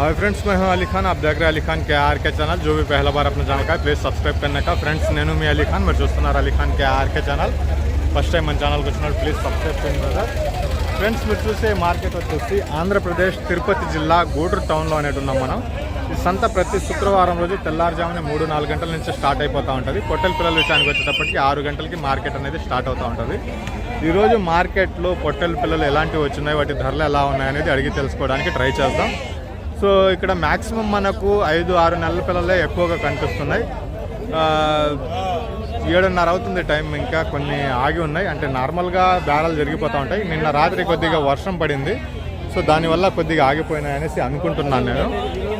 Hi friends मैं हूं अली खान आप देख रहे हैं अली खान के आर के ఛానల్ जो भी पहला बार अपना ఛానల్ का प्लीज సబ్స్క్రైబ్ करने का ఫ్రెండ్స్ నేను మీ అలీ ఖాన్ మీరు చూస్తున్నారు Ali Khan K RK channel first time మన ఛానల్కి వచ్చినప్పుడు ప్లీజ్ సబ్స్క్రైబ్ చేయండి బ్రదర్ ఫ్రెండ్స్ మీరు చూసే మార్కెట్ వచ్చేసి ఆంధ్రప్రదేశ్ తిరుపతి జిల్లా గూడూరు టౌన్లో అనేటి ఉన్నాం మనం ఈ సంత ప్రతి శుక్రవారం రోజు తెల్లారుజామున మూడు నాలుగు గంటల నుంచి స్టార్ట్ అయిపోతూ ఉంటుంది పొట్టెల పిల్లల విషయానికి వచ్చేటప్పటికి ఆరు గంటలకి మార్కెట్ అనేది స్టార్ట్ అవుతూ ఉంటుంది ఈరోజు మార్కెట్లో పొట్టెల పిల్లలు ఎలాంటివి వచ్చినాయి వాటి ధరలు ఎలా ఉన్నాయనేది అడిగి తెలుసుకోవడానికి ట్రై చేద్దాం సో ఇక్కడ మ్యాక్సిమం మనకు ఐదు ఆరు నెలల పిల్లలే ఎక్కువగా కనిపిస్తున్నాయి ఆ, ఏడున్నర అవుతుంది టైం ఇంకా కొన్ని ఆగి ఉన్నాయి అంటే నార్మల్గా బేరాలు జరిగిపోతూ ఉంటాయి నిన్న రాత్రి కొద్దిగా వర్షం పడింది సో దానివల్ల కొద్దిగా ఆగిపోయినాయి అనేసి అనుకుంటున్నాను నేను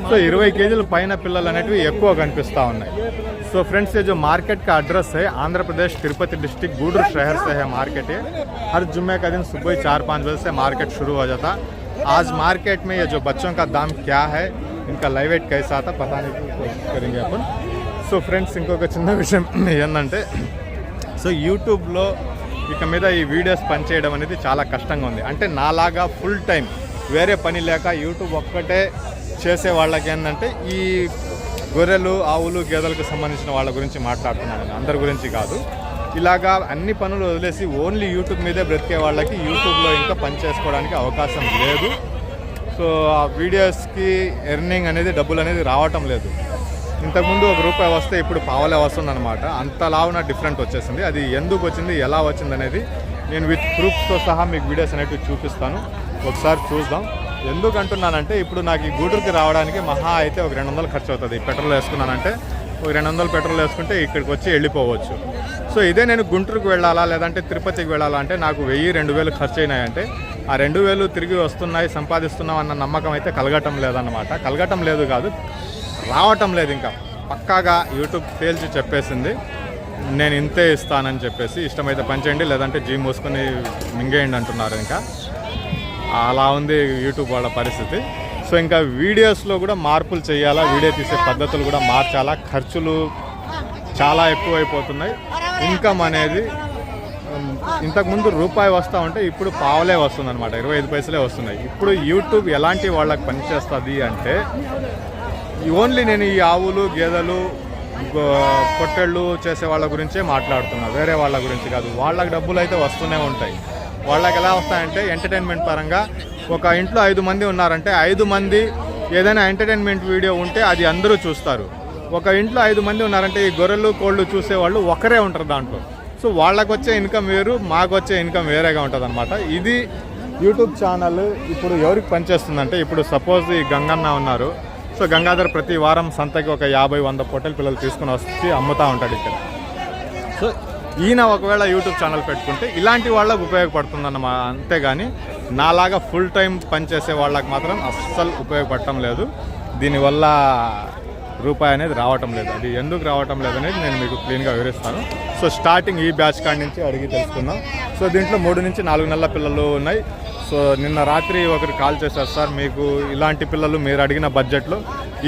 సో ఇరవై కేజీల పైన పిల్లలు అనేటివి ఎక్కువ కనిపిస్తూ ఉన్నాయి సో फ्रेंड्स ये जो मार्केट का एड्रेस है आंध्र प्रदेश तिरुपति डिस्ट्रिक्ट गूडूर शहर से है मार्केट ये हर जुम्मे का दिन सुबह चार पाँच बजे से मार्केट शुरू हो जाता आज मार्केट में ये जो बच्चों का दाम क्या है इनका लाइव वेट कैसा आता बताने की कोशिश करेंगे अपन సో ఫ్రెండ్స్ ఇంకొక చిన్న విషయం ఏంటంటే సో యూట్యూబ్లో ఇక మీద ఈ వీడియోస్ పనిచేయడం అనేది చాలా కష్టంగా ఉంది అంటే నాలాగా ఫుల్ టైం వేరే పని లేక యూట్యూబ్ ఒక్కటే చేసే వాళ్ళకి ఏంటంటే ఈ గొర్రెలు ఆవులు గేదెలకు సంబంధించిన వాళ్ళ గురించి మాట్లాడుతున్నాను నేను అందరి గురించి కాదు ఇలాగా అన్ని పనులు వదిలేసి ఓన్లీ యూట్యూబ్ మీదే బ్రతికే వాళ్ళకి యూట్యూబ్లో ఇంకా పని చేసుకోవడానికి అవకాశం లేదు. సో ఆ వీడియోస్కి ఎర్నింగ్ అనేది డబ్బులు అనేది రావటం లేదు. ఇంతకుముందు ఒక రూపాయి వస్తే ఇప్పుడు పావలే వస్తుంది అనమాట అంతలావున డిఫరెంట్ వచ్చేసింది. అది ఎందుకు వచ్చింది ఎలా వచ్చింది అనేది నేను విత్ ప్రూఫ్తో సహా మీకు వీడియోస్ అనేవి చూపిస్తాను. ఒకసారి చూద్దాం. ఎందుకు అంటున్నానంటే ఇప్పుడు నాకు ఈ గూడూరుకి రావడానికి మహా అయితే ఒక రెండు వందలు ఖర్చు అవుతుంది పెట్రోల్ వేసుకున్నానంటే ఒక రెండు వందలు పెట్రోల్ వేసుకుంటే ఇక్కడికి వచ్చి వెళ్ళిపోవచ్చు. సో ఇదే నేను గుంటూరుకు వెళ్ళాలా లేదంటే తిరుపతికి వెళ్ళాలా అంటే నాకు వెయ్యి రెండు వేలు ఖర్చు అయినాయంటే ఆ రెండు వేలు తిరిగి వస్తున్నాయి సంపాదిస్తున్నాం అన్న నమ్మకం అయితే కలగటం లేదన్నమాట. కలగటం లేదు కాదు రావటం లేదు ఇంకా. పక్కాగా యూట్యూబ్ తేల్చి చెప్పేసింది నేను ఇంతే ఇస్తానని చెప్పేసి ఇష్టమైతే పనిచేయండి లేదంటే జీ మూసుకొని మింగేయండి అంటున్నారు ఇంకా. అలా ఉంది యూట్యూబ్ వాళ్ళ పరిస్థితి. సో ఇంకా వీడియోస్లో కూడా మార్పులు చేయాలా? వీడియో తీసే పద్ధతులు కూడా మార్చాలా? ఖర్చులు చాలా ఎక్కువైపోతున్నాయి. ఇన్కమ్ అనేది ఇంతకుముందు రూపాయి వస్తూ ఉంటే ఇప్పుడు పావలే వస్తుంది అనమాట ఇరవై ఐదు పైసలే వస్తున్నాయి. ఇప్పుడు యూట్యూబ్ ఎలాంటి వాళ్ళకి పనిచేస్తుంది అంటే ఓన్లీ నేను ఈ ఆవులు గేదెలు పొట్టెళ్ళు చేసే వాళ్ళ గురించే మాట్లాడుతున్నా. వేరే వాళ్ళ గురించి కాదు. వాళ్ళకి డబ్బులు అయితే వస్తూనే ఉంటాయి. వాళ్ళకి ఎలా వస్తాయంటే ఎంటర్టైన్మెంట్ పరంగా ఒక ఇంట్లో ఐదు మంది ఉన్నారంటే ఐదు మంది ఏదైనా ఎంటర్టైన్మెంట్ వీడియో ఉంటే అది అందరూ చూస్తారు. ఒక ఇంట్లో ఐదు మంది ఉన్నారంటే ఈ గొర్రెలు కోళ్ళు చూసేవాళ్ళు ఒకరే ఉంటారు దాంట్లో. సో వాళ్ళకు వచ్చే ఇన్కమ్ వేరు మాకు వచ్చే ఇన్కమ్ వేరేగా ఉంటుంది ఇది యూట్యూబ్ ఛానల్ ఇప్పుడు ఎవరికి పనిచేస్తుందంటే ఇప్పుడు సపోజ్ ఈ గంగన్న ఉన్నారు. సో గంగాధర్ ప్రతి వారం సంతకి ఒక యాభై వంద పొట్టెల పిల్లలు తీసుకుని వచ్చి అమ్ముతూ ఉంటాడు ఇక్కడ. సో ఈయన ఒకవేళ యూట్యూబ్ ఛానల్ పెట్టుకుంటే ఇలాంటి వాళ్ళకు ఉపయోగపడుతుందన్నమా అంతేగాని నాలాగా ఫుల్ టైం పనిచేసే వాళ్ళకి మాత్రం అస్సలు ఉపయోగపడటం లేదు. దీనివల్ల రూపాయి అనేది రావటం లేదు. అది ఎందుకు రావటం లేదు అనేది నేను మీకు క్లీన్గా వివరిస్తాను. సో స్టార్టింగ్ ఈ బ్యాచ్ కాడి నుంచి అడిగి తెలుసుకుందాం. సో దీంట్లో మూడు నుంచి నాలుగు నెలల పిల్లలు ఉన్నాయి. సో నిన్న రాత్రి ఒకరు కాల్ చేశారు సార్ మీకు ఇలాంటి పిల్లలు మీరు అడిగిన బడ్జెట్లో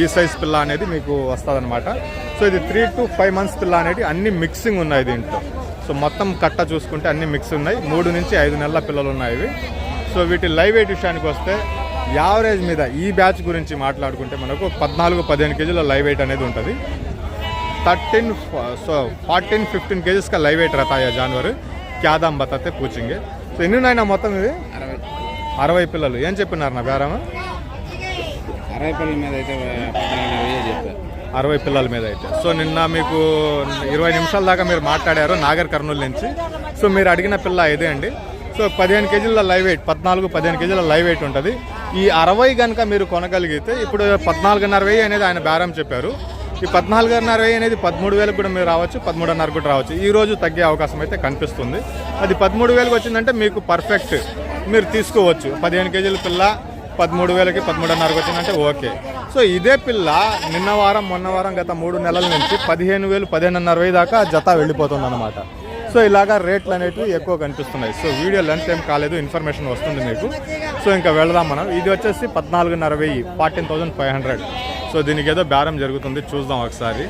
ఈ సైజ్ పిల్ల అనేది మీకు వస్తుందన్నమాట. సో ఇది త్రీ టు ఫైవ్ మంత్స్ పిల్ల అనేది అన్ని మిక్సింగ్ ఉన్నాయి దీంట్లో. సో మొత్తం కట్ట చూసుకుంటే అన్ని మిక్స్ ఉన్నాయి. మూడు నుంచి ఐదు నెలల పిల్లలు ఉన్నాయి ఇవి. సో వీటి లైవ్ వెయిట్ విషయానికి వస్తే యావరేజ్ మీద ఈ బ్యాచ్ గురించి మాట్లాడుకుంటే మనకు పద్నాలుగు పదిహేను కేజీల లైవ్ వెయిట్ అనేది ఉంటుంది thirteen so fourteen fifteen KGs का लाइव वेट रहता है ये जानवर क्या दाम बताते पूछेंगे సో ఎన్ని ఉన్నాయినా మొత్తం ఇవి అరవై అరవై పిల్లలు ఏం చెప్పినారు నా బేరము అరవై పిల్లల మీద అయితే పద్నాలుగు వేలు చెప్పారు అరవై పిల్లల మీద అయితే సో నిన్న మీకు ఇరవై నిమిషాల దాకా మీరు మాట్లాడారు నాగర్ కర్నూలు నుంచి సో మీరు అడిగిన పిల్ల ఇదే అండి సో పదిహేను కేజీల లైవ్ వెయిట్ పద్నాలుగు పదిహేను కేజీల లైవ్ వెయిట్ ఉంటుంది. ఈ అరవై కనుక మీరు కొనగలిగితే ఇప్పుడు పద్నాలుగున్నర వెయ్యి అనేది ఆయన బేరం చెప్పారు. ఈ పద్నాలుగున్నర వెయ్యి అనేది పదమూడు వేలకు కూడా మీరు రావచ్చు పదమూడున్నర కూడా రావచ్చు. ఈ రోజు తగ్గే అవకాశం అయితే కనిపిస్తుంది. అది పదమూడు వేలకు వచ్చిందంటే మీకు పర్ఫెక్ట్ మీరు తీసుకోవచ్చు. పదిహేను కేజీల పిల్ల పదమూడు వేలకి పదమూడున్నరకు వచ్చిందంటే ఓకే. సో ఇదే పిల్ల నిన్న వారం మొన్న వారం గత మూడు నెలల నుంచి పదిహేను వేలు పదిహేనున్నర వెయ్యి దాకా జత వెళ్ళిపోతుంది అనమాట సో ఇలాగా రేట్లు అనేవి ఎక్కువ కనిపిస్తున్నాయి. సో వీడియో లెంత్ ఏం కాలేదు ఇన్ఫర్మేషన్ వస్తుంది మీకు. సో ఇంకా వెళదాం మనం. ఇది వచ్చేసి పద్నాలుగున్నర వెయ్యి fourteen thousand five hundred. So దీనికి ఏదో బేరం జరుగుతుంది చూద్దాం ఒకసారి.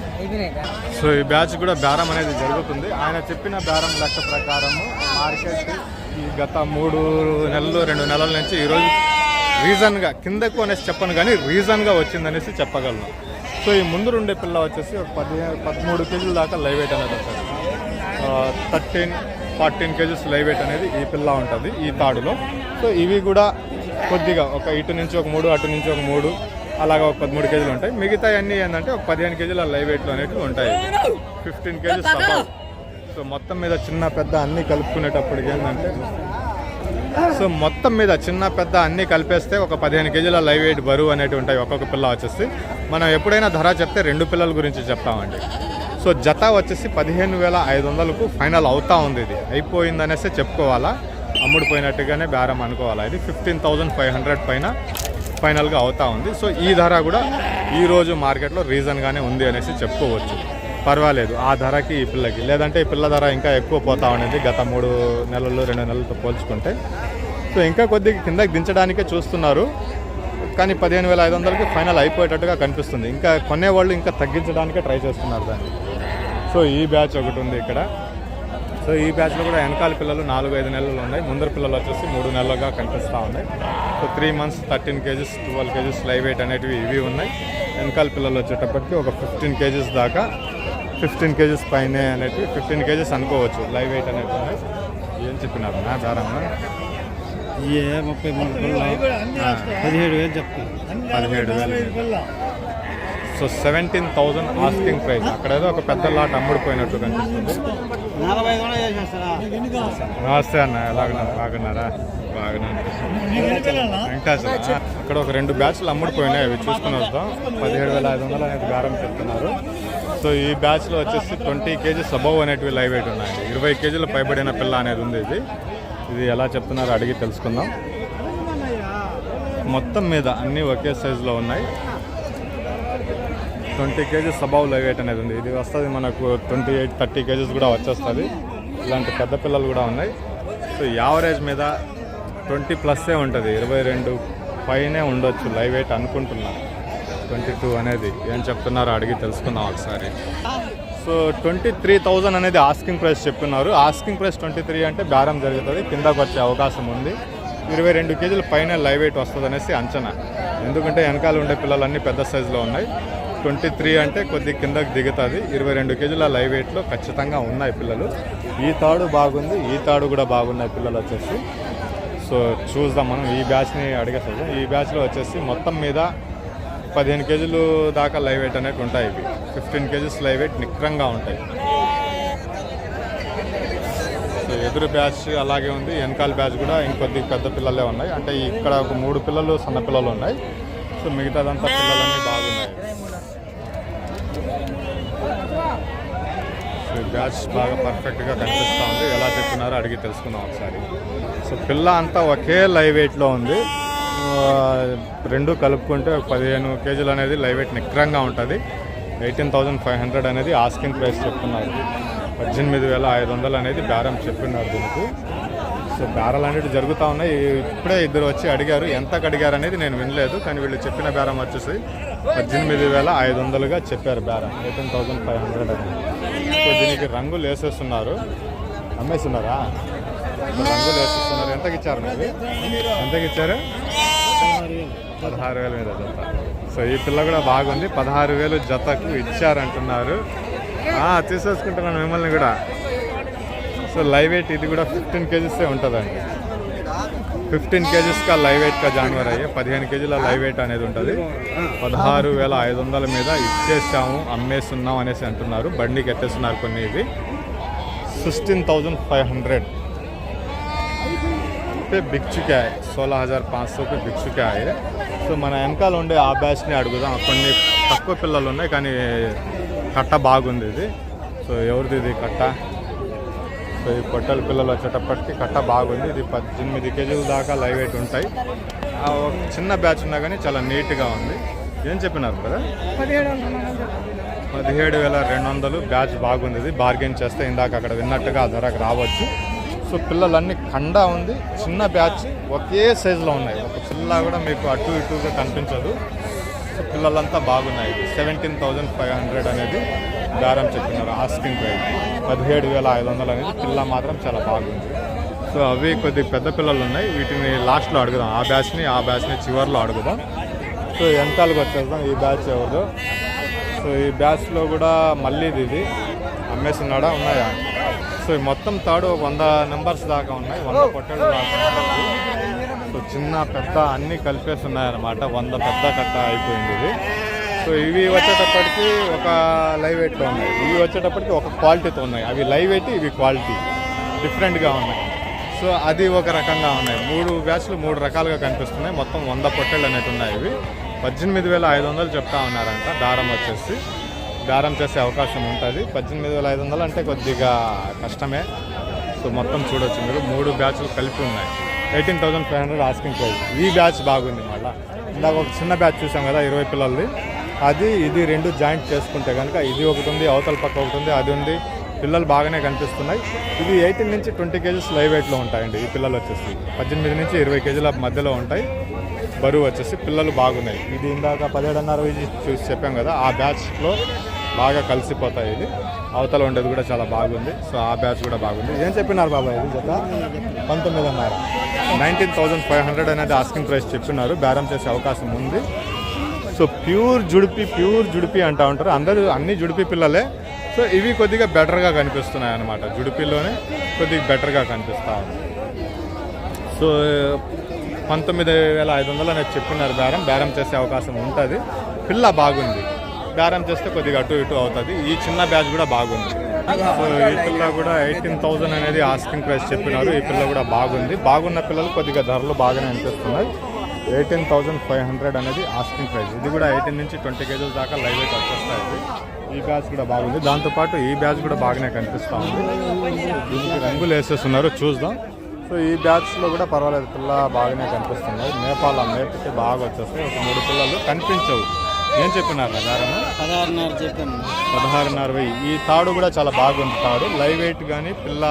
సో ఈ బ్యాచ్ కూడా బేరం అనేది జరుగుతుంది. ఆయన చెప్పిన బేరం లెక్క ప్రకారము మార్కెట్ ఈ గత మూడు నెలలు రెండు నెలల నుంచి ఈరోజు రీజన్గా కిందకు అనేసి చెప్పను కానీ రీజన్గా వచ్చిందనేసి చెప్పగలను. సో ఈ ముందు ఉండే పిల్ల వచ్చేసి ఒక పదిహేను పదమూడు కేజీల దాకా లైవ్ వెయిట్ అనేది ఉంటుంది thirteen fourteen KGs live weight అనేది ఈ పిల్ల ఉంటుంది ఈ తాడులో. సో ఇవి కూడా కొద్దిగా ఒక ఇటు నుంచి ఒక మూడు అటు నుంచి ఒక మూడు అలాగా ఒక పదమూడు కేజీలు ఉంటాయి. మిగతా అన్నీ ఏంటంటే ఒక పదిహేను కేజీల లైవ్ వెయిట్లు అనేవి ఉంటాయి. ఫిఫ్టీన్ కేజీస్ అబౌవ్ సో మొత్తం మీద చిన్న పెద్ద అన్నీ కలుపుకునేటప్పటికి ఏంటంటే సో మొత్తం మీద చిన్న పెద్ద అన్నీ కలిపేస్తే ఒక పదిహేను కేజీల లైవ్ వెయిట్ బరువు అనేవి ఉంటాయి ఒక్కొక్క పిల్ల వచ్చేసి. మనం ఎప్పుడైనా ధర చెప్తే రెండు పిల్లల గురించి చెప్తామండి. సో జత వచ్చేసి పదిహేను వేల ఐదు వందలకు ఫైనల్ అవుతా ఉంది ఇది. అయిపోయిందనేసి చెప్పుకోవాలా? అమ్ముడు పోయినట్టుగానే బేరం అనుకోవాలా ఇది? ఫిఫ్టీన్ థౌజండ్ ఫైవ్ హండ్రెడ్ పైన ఫైనల్గా అవుతా ఉంది. సో ఈ ధర కూడా ఈరోజు మార్కెట్లో రీజన్గానే ఉంది అనేసి చెప్పుకోవచ్చు. పర్వాలేదు ఆ ధరకి ఈ పిల్లకి. లేదంటే ఈ పిల్ల ధర ఇంకా ఎక్కువ పోతా ఉండేది గత మూడు నెలలు రెండు నెలలతో పోల్చుకుంటే. సో ఇంకా కొద్దిగా కిందకి దించడానికే చూస్తున్నారు. కానీ పదిహేను వేల ఐదు వందలకి ఫైనల్ అయిపోయేటట్టుగా కనిపిస్తుంది. ఇంకా కొనేవాళ్ళు ఇంకా తగ్గించడానికే ట్రై చేస్తున్నారు దాన్ని. సో ఈ బ్యాచ్ ఒకటి ఉంది ఇక్కడ. సో ఈ బ్యాచ్లో కూడా వెనకాల పిల్లలు నాలుగు ఐదు నెలలు ఉన్నాయి. ముందర పిల్లలు వచ్చేసి మూడు నెలలుగా కనిపిస్తూ ఉన్నాయి. So three months thirteen KGs twelve KGs live weight అనేటివి ఇవి ఉన్నాయి. వెనకాల పిల్లలు వచ్చేటప్పటికి ఒక ఫిఫ్టీన్ కేజీస్ దాకా ఫిఫ్టీన్ కేజీస్ పైనే అనేటివి ఫిఫ్టీన్ కేజీస్ అనుకోవచ్చు లైవ్ వెయిట్ అనేవి ఉన్నాయి. ఏం చెప్పినారు? నా బేరమ్మ ఏ ముప్పై మూడు పిల్లలు? పదిహేడు వేలు చెప్తాను. పదిహేడు వేలు. So seventeen thousand asking price అక్కడ ఏదో ఒక పెద్ద లాట్ అమ్ముడుపోయినట్టు కనిపిస్తుంది. నమస్తే అన్న. ఎలాగున్నారు బాగున్నారా? వెంకటేశ్వర. అక్కడ ఒక రెండు బ్యాచ్లు అమ్ముడుపోయినాయి. అవి చూసుకుని వస్తాం పదిహేడు వేల ఐదు వందలు అనేది బేరం చెప్తున్నారు. సో ఈ బ్యాచ్లో వచ్చేసి ట్వంటీ కేజీస్ అబౌవ్ అనేటివి లైవ్ వెయిట్ ఉన్నాయి. ఇరవై కేజీల పైబడిన పిల్ల అనేది ఉంది ఇది. ఇది ఎలా చెప్తున్నారో అడిగి తెలుసుకుందాం. మొత్తం మీద అన్నీ ఒకే సైజులో ఉన్నాయి. Twenty KGs above live weight అనేది ఉంది. ఇది వస్తుంది మనకు ట్వంటీ ఎయిట్ థర్టీ కేజీస్ కూడా వచ్చేస్తుంది. ఇలాంటి పెద్ద పిల్లలు కూడా ఉన్నాయి. సో యావరేజ్ మీద ట్వంటీ ప్లస్సే ఉంటుంది. ఇరవై రెండు పైనే ఉండొచ్చు లైవ్ వెయిట్ అనుకుంటున్నా. ట్వంటీ టూ అనేది ఏం చెప్తున్నారో అడిగి తెలుసుకుందాం ఒకసారి. సో ట్వంటీ త్రీ థౌజండ్ అనేది ఆస్కింగ్ ప్రైస్ చెప్తున్నారు. ఆస్కింగ్ ప్రైస్ ట్వంటీ త్రీ అంటే బేరం జరుగుతుంది. కిందకు వచ్చే అవకాశం ఉంది. ఇరవై రెండు కేజీల పైన లైవ్ వెయిట్ వస్తుంది అనేసి అంచనా. ఎందుకంటే వెనకాల ఉండే పిల్లలన్నీ పెద్ద సైజులో ఉన్నాయి. ట్వంటీ త్రీ అంటే కొద్ది కిందకి దిగుతుంది. ఇరవై రెండు కేజీల లైవ్ వెయిట్లో ఖచ్చితంగా ఉన్నాయి పిల్లలు. ఈ తాడు బాగుంది ఈ తాడు కూడా బాగున్నాయి పిల్లలు వచ్చేసి. సో చూద్దాం మనం ఈ బ్యాచ్ని అడిగేస్తాం ఈ బ్యాచ్లో వచ్చేసి మొత్తం మీద పదిహేను కేజీలు దాకా లైవ్ వెయిట్ అనేవి ఉంటాయి ఇవి. ఫిఫ్టీన్ కేజీస్ లైవ్ వెయిట్ నిక్రంగా ఉంటాయి. సో ఎదురు బ్యాచ్ అలాగే ఉంది. వెనకాల బ్యాచ్ కూడా ఇంకొద్ది పెద్ద పిల్లలే ఉన్నాయి. అంటే ఇక్కడ ఒక మూడు పిల్లలు సన్న పిల్లలు ఉన్నాయి. సో మిగతాదంతా పిల్లలన్నీ బాగున్నాయి సో ఈ బ్యాచ్ బాగా పర్ఫెక్ట్గా కనిపిస్తూ ఉంది ఎలా చెప్తున్నారో అడిగి తెలుసుకుందాం ఒకసారి. సో పిల్ల అంతా ఒకే లైవ్ వెయిట్లో ఉంది. రెండు కలుపుకుంటే పదిహేను కేజీలు అనేది లైవ్ వెయిట్ నిక్రంగా ఉంటుంది. ఎయిటీన్ థౌజండ్ ఫైవ్ హండ్రెడ్ అనేది ఆస్కింగ్ ప్రైస్ చెప్తున్నారు. పద్దెనిమిది వేల ఐదు వందలు అనేది బేరం చెప్పినారు దీనికి. సో బేరాలు అనేవి జరుగుతూ ఉన్నాయి. ఇప్పుడే ఇద్దరు వచ్చి అడిగారు ఎంతకు అడిగారు అనేది నేను వినలేదు కానీ వీళ్ళు చెప్పిన బేరం వచ్చేసి పద్దెనిమిది వేల ఐదు వందలుగా చెప్పారు బేరం. ఎయిటీన్ థౌజండ్ ఫైవ్ హండ్రెడ్ అని దీనికి రంగులు వేసేస్తున్నారు. అమ్మేస్తున్నారా రంగులు వేసేస్తున్నారు. ఎంతకి ఇచ్చారు మీరు? ఎంతకి ఇచ్చారు? పదహారు వేల మీద జత. సో ఈ పిల్ల కూడా బాగుంది. పదహారు వేలు జతకు ఇచ్చారంటున్నారు. ఆ, తీసేసుకుంటున్నాను మిమ్మల్ని కూడా. సో లైవ్ వెయిట్ ఇది కూడా ఫిఫ్టీన్ కేజీసే ఉంటుందండి. ఫిఫ్టీన్ కేజీస్గా లైవ్ వెయిట్గా జాన్వర్ అయ్యే పదిహేను కేజీల లైవ్ వెయిట్ అనేది ఉంటుంది పదహారు వేల ఐదు వందల మీద ఇచ్చేసాము అమ్మేస్తున్నాం అనేసి అంటున్నారు బండికి ఎత్తేస్తున్నారు కొన్ని ఇవి సిక్స్టీన్ థౌజండ్ ఫైవ్ हंड्रेड पे बिक चुका है सोलह हज़ार पाँच सौ पे बिक चुका है సో మన వెనకాల ఉండే ఆ బ్యాచ్ని అడుగుదాం కొన్ని తక్కువ పిల్లలు ఉన్నాయి కానీ కట్ట బాగుంది ఇది సో ఎవరిది ఇది కట్ట సో ఈ పొట్టల పిల్లలు వచ్చేటప్పటికి కట్ట బాగుంది. ఇది పద్దెనిమిది కేజీల దాకా లైవ్ వెయిట్ ఉంటాయి. ఆ ఒక చిన్న బ్యాచ్ ఉన్నా కానీ చాలా నీట్గా ఉంది. ఏం చెప్పినారు కదా పదిహేడు వేల రెండు వందలు బ్యాచ్ బాగుంది ఇది. బార్గెన్ చేస్తే ఇందాక అక్కడ విన్నట్టుగా ఆ ధరకు రావచ్చు. సో పిల్లలన్నీ కండా ఉంది. చిన్న బ్యాచ్ ఒకే సైజులో ఉన్నాయి. ఒక పిల్ల కూడా మీకు అటు ఇటుగా కనిపించదు. సో పిల్లలంతా బాగున్నాయి. సెవెంటీన్ థౌజండ్ ఫైవ్ హండ్రెడ్ అనేది దారం చెప్పినారు. ఆస్కింగ్ ప్రైస్ పదిహేడు వేల ఐదు వందలు అనేది పిల్ల మాత్రం చాలా బాగుంది. సో అవి కొద్ది పెద్ద పిల్లలు ఉన్నాయి. వీటిని లాస్ట్లో అడుగుదాం. ఆ బ్యాచ్ని ఆ బ్యాచ్ని చివర్లో అడుగుదాం. సో వెనకాలకు వచ్చేద్దాం. ఈ బ్యాచ్ ఎవరు సో ఈ బ్యాచ్లో కూడా మళ్ళీ ఇది. అమ్మేస్తున్నాడా? ఉన్నాయా? సో మొత్తం తాడు వంద నెంబర్స్ దాకా ఉన్నాయి. వంద పొట్టలు దాకా సో చిన్న పెద్ద అన్నీ కలిపేసి ఉన్నాయన్నమాట. వంద పెద్ద కట్ట అయిపోయింది ఇది. సో ఇవి వచ్చేటప్పటికి ఒక లైవ్ వెయిట్లో ఉన్నాయి. ఇవి వచ్చేటప్పటికి ఒక క్వాలిటీతో ఉన్నాయి. అవి లైవ్ వెయిట్ ఇవి క్వాలిటీ డిఫరెంట్గా ఉన్నాయి. సో అది ఒక రకంగా ఉన్నాయి. మూడు బ్యాచ్లు మూడు రకాలుగా కనిపిస్తున్నాయి. మొత్తం వంద పొట్టెళ్ళు అనేవి ఉన్నాయి ఇవి. పద్దెనిమిది వేల ఐదు వందలు చెప్తా ఉన్నారంట. దారం వచ్చేసి. దారం చేసే అవకాశం ఉంటుంది. పద్దెనిమిది వేల ఐదు వందలు అంటే కొద్దిగా కష్టమే. సో మొత్తం చూడొచ్చు మీరు. మూడు బ్యాచ్లు కలిపి ఉన్నాయి. Eighteen thousand five hundred asking price ఈ బ్యాచ్ బాగుంది మళ్ళీ. ఇందాక ఒక చిన్న బ్యాచ్ చూసాం కదా ఇరవై పిల్లలది. అది ఇది రెండు జాయింట్ చేసుకుంటే కనుక ఇది ఒకటి ఉంది అవతల పక్క ఒకటి ఉంది అది ఉంది. పిల్లలు బాగానే కనిపిస్తున్నాయి. ఇవి ఎయిటీన్ నుంచి ట్వంటీ కేజీస్ లైవ్ వెయిట్లో ఉంటాయండి ఈ పిల్లలు వచ్చేసి. పద్దెనిమిది నుంచి ఇరవై కేజీల మధ్యలో ఉంటాయి. బరువు వచ్చేసి పిల్లలు బాగున్నాయి. ఇది ఇందాక పదిహేడున్నర వెయ్యి చూసి చెప్పాం కదా ఆ బ్యాచ్లో బాగా కలిసిపోతాయి ఇది. అవతల ఉండేది కూడా చాలా బాగుంది. సో ఆ బ్యాచ్ కూడా బాగుంది. ఏం చెప్పినారు బాబాయ్ ఇది జత? పంతొమ్మిదిన్నర. నైన్టీన్ థౌజండ్ ఫైవ్ హండ్రెడ్ అనేది ఆస్కింగ్ ప్రైస్ చెప్పినారు. బేరం చేసే అవకాశం ఉంది. సో ప్యూర్ జుడిపి ప్యూర్ జుడిపి అంటూ ఉంటారు. అందరూ అన్ని జుడిపి పిల్లలే. సో ఇవి కొద్దిగా బెటర్గా కనిపిస్తున్నాయి అన్నమాట. జుడిపిలోనే కొద్దిగా బెటర్గా కనిపిస్తూ ఉంది. సో పంతొమ్మిది వేల ఐదు వందలు అనేది చెప్పినారు బేరం. బేరం చేసే అవకాశం ఉంటుంది. పిల్ల బాగుంది. బేరం చేస్తే కొద్దిగా అటు ఇటు అవుతుంది. ఈ చిన్న బ్యాచ్ కూడా బాగుంది. సో ఈ పిల్ల కూడా ఎయిటీన్ థౌజండ్ అనేది ఆస్కింగ్ ప్రైస్ చెప్పినారు. ఈ పిల్ల కూడా బాగుంది. బాగున్న పిల్లలు కొద్దిగా ధరలు బాగానే అనిపిస్తున్నాయి. ఎయిటీన్ థౌజండ్ ఫైవ్ హండ్రెడ్ అనేది ఆస్కింగ్ ప్రైస్ ఇది కూడా ఎయిటీన్ నుంచి ట్వంటీ కేజీల దాకా లైవ్ వెయిట్ వచ్చేస్తాయి. ఈ బ్యాచ్ కూడా బాగుంది. దాంతోపాటు ఈ బ్యాచ్ కూడా బాగానే కనిపిస్తూ ఉంది. దీనికి రంగులు వేసేస్తున్నారు. చూద్దాం. సో ఈ బ్యాచ్లో కూడా పర్వాలేదు. పిల్ల బాగానే కనిపిస్తున్నాయి మేపాల మేపితే బాగా వచ్చేస్తాయి. ఒక మూడు పిల్లలు కనిపించవు. ఏం చెప్పినారు? గారమ్మ పదహారున్నర చెప్పాను. పదహారున్నర వెయ్యి. ఈ తాడు కూడా చాలా బాగుంది తాడు. లైవ్ వెయిట్ కానీ పిల్ల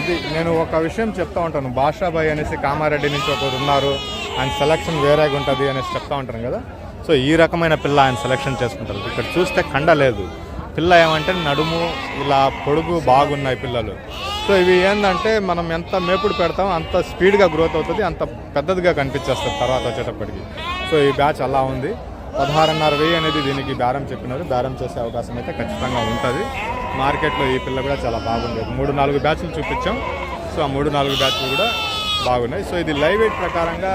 ఇది నేను ఒక విషయం చెప్తా ఉంటాను. బాషాబాయ్ అనేసి కామారెడ్డి నుంచి ఒకరు ఉన్నారు. ఆయన సెలక్షన్ వేరేగా ఉంటుంది అనేసి చెప్తా ఉంటాను కదా. సో ఈ రకమైన పిల్ల ఆయన సెలక్షన్ చేసుకుంటారు. ఇక్కడ చూస్తే కండ లేదు. పిల్ల ఏమంటే నడుము ఇలా పొడుగు బాగున్నాయి పిల్లలు. సో ఇవి ఏంటంటే మనం ఎంత మేపుడు పెడతామో అంత స్పీడ్గా గ్రోత్ అవుతుంది అంత పెద్దదిగా కనిపించేస్తుంది తర్వాత వచ్చేటప్పటికి. సో ఈ బ్యాచ్ అలా ఉంది. పదహారున్నర వెయ్యి అనేది దీనికి బేరం చెప్పినారు. బేరం చేసే అవకాశం అయితే ఖచ్చితంగా ఉంటుంది. మార్కెట్లో ఈ పిల్ల కూడా చాలా బాగుండేది మూడు నాలుగు బ్యాచ్లు చూపించాం. సో ఆ మూడు నాలుగు బ్యాచ్లు కూడా బాగున్నాయి. సో ఇది లైవ్ వెయిట్ ప్రకారంగా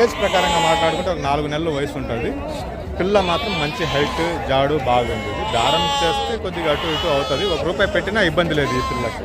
ఏజ్ ప్రకారంగా మాట్లాడుకుంటే ఒక నాలుగు నెలల వయసు ఉంటుంది. పిల్ల మాత్రం మంచి హైట్ జాడు బాగుంది. దారం చేస్తే కొద్దిగా అటు ఇటు అవుతుంది. ఒక రూపాయి పెట్టినా ఇబ్బంది లేదు ఈ పిల్లకి.